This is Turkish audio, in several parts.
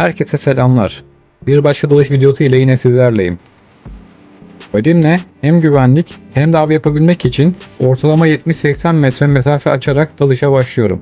Herkese selamlar. Bir başka dalış videosu ile yine sizlerleyim. Vadimle hem güvenlik hem de av yapabilmek için ortalama 70-80 metre mesafe açarak dalışa başlıyorum.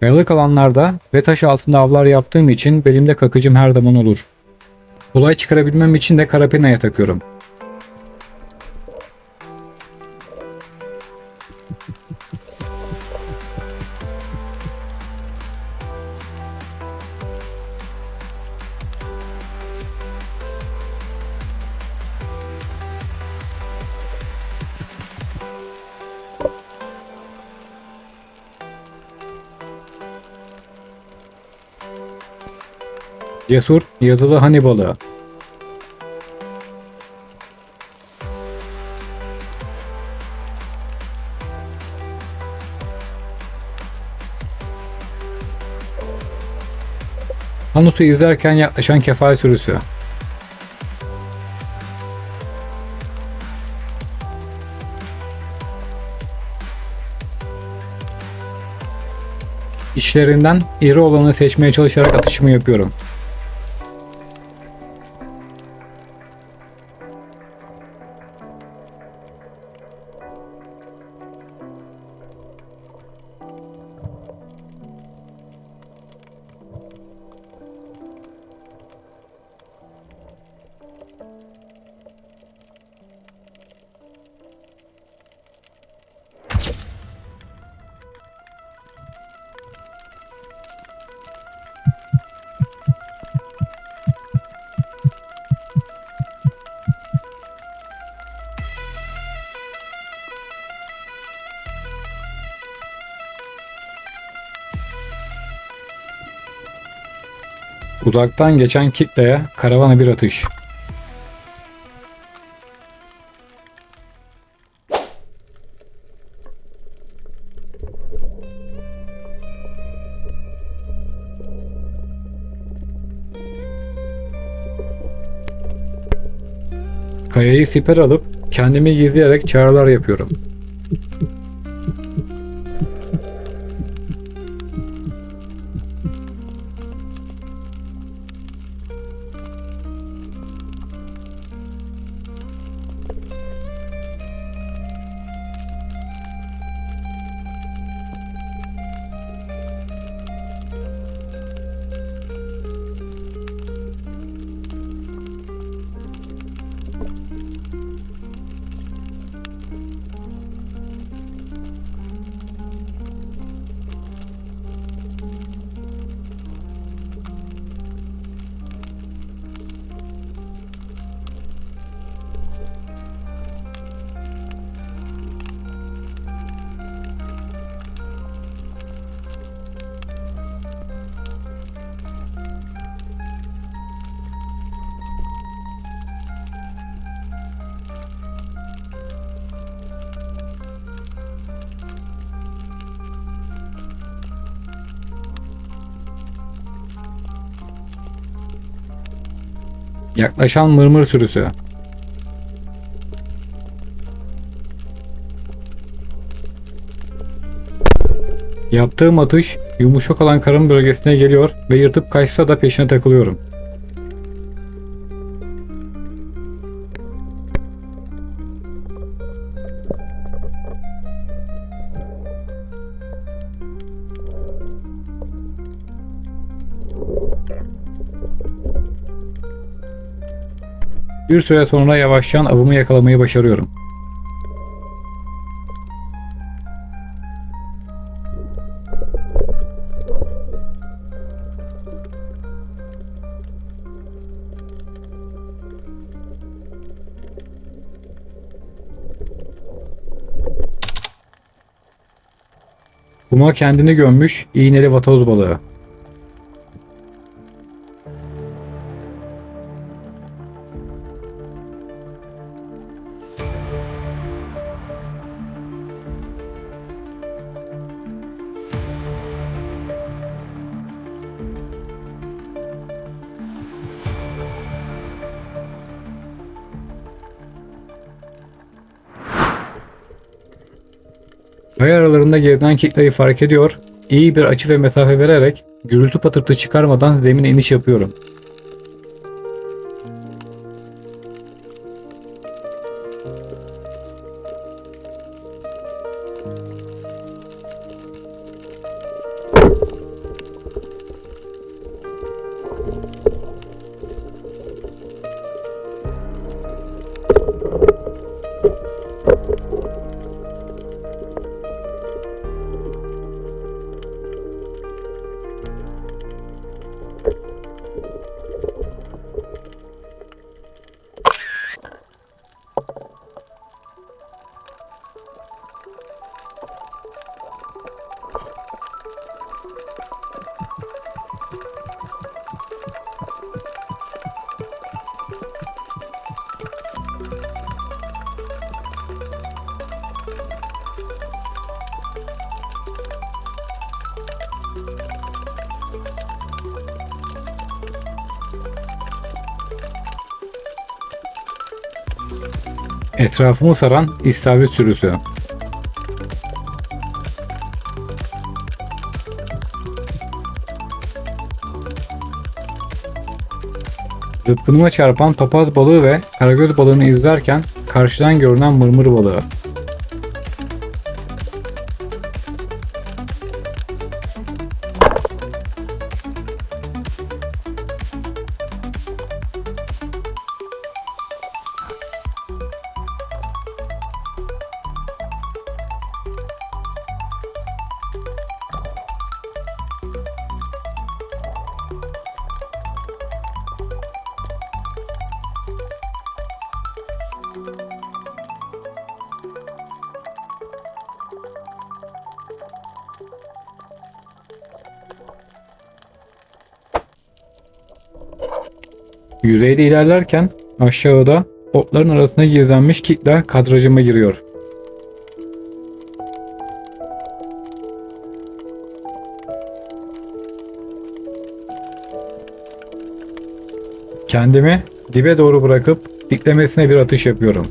Kayalık alanlarda ve taş altında avlar yaptığım için belimde kakıcım her zaman olur. Kolay çıkarabilmem için de karapinaya takıyorum. Cesur yazılı hani balığı. İzlerken yaklaşan kefal sürüsü. İçlerinden iri olanı seçmeye çalışarak atışımı yapıyorum. Uzaktan geçen kitleye karavana bir atış. Kayayı siper alıp kendimi gizleyerek çağrılar yapıyorum. Yaklaşan mırmır sürüsü. Yaptığım atış yumuşak olan karın bölgesine geliyor ve yırtıp kaçsa da peşine takılıyorum. Bir süre sonra yavaşlayan avımı yakalamayı başarıyorum. Kuma kendini gömmüş iğneli vatoz balığı. Kaya aralarında geriden kitleyi fark ediyor, iyi bir açı ve mesafe vererek gürültü patırtı çıkarmadan zemine iniş yapıyorum. Etrafımı saran istavrit sürüsü. Zıpkınıma çarpan papaz balığı ve karagöz balığını izlerken karşıdan görünen mırmır balığı. Yüzeyde ilerlerken aşağıda otların arasına gizlenmiş kitle kadrajıma giriyor. Kendimi dibe doğru bırakıp diklemesine bir atış yapıyorum.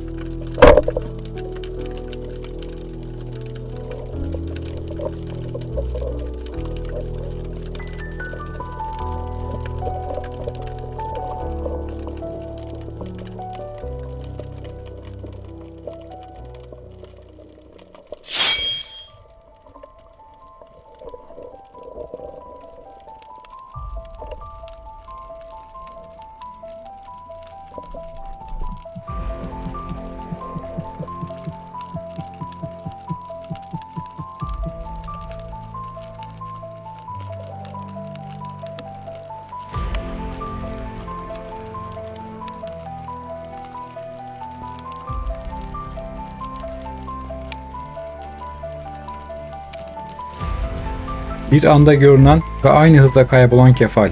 Bir anda görünen ve aynı hızda kaybolan kefal.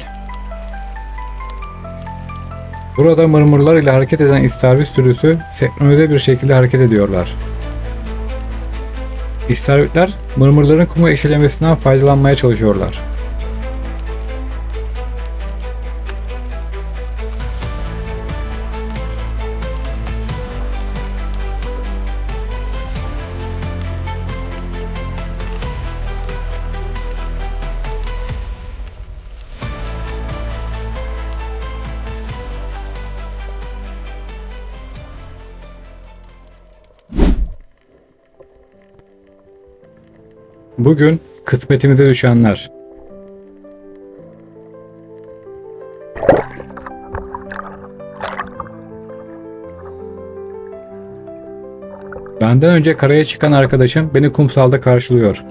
Burada mırmırlar ile hareket eden istavrit sürüsü senkronize bir şekilde hareket ediyorlar. İstavritler mırmırların kumu eşelemesinden faydalanmaya çalışıyorlar. Bugün kısmetimize düşenler. Benden önce karaya çıkan arkadaşım beni kumsalda karşılıyor.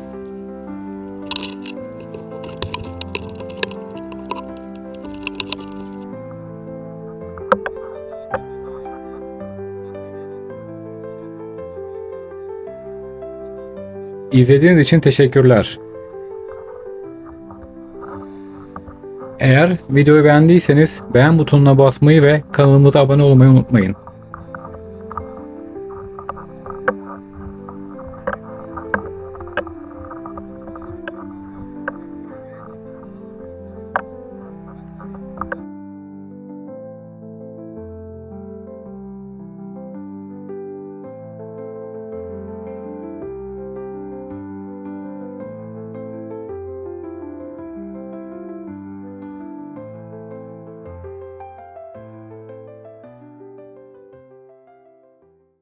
İzlediğiniz için teşekkürler. Eğer videoyu beğendiyseniz beğen butonuna basmayı ve kanalımıza abone olmayı unutmayın.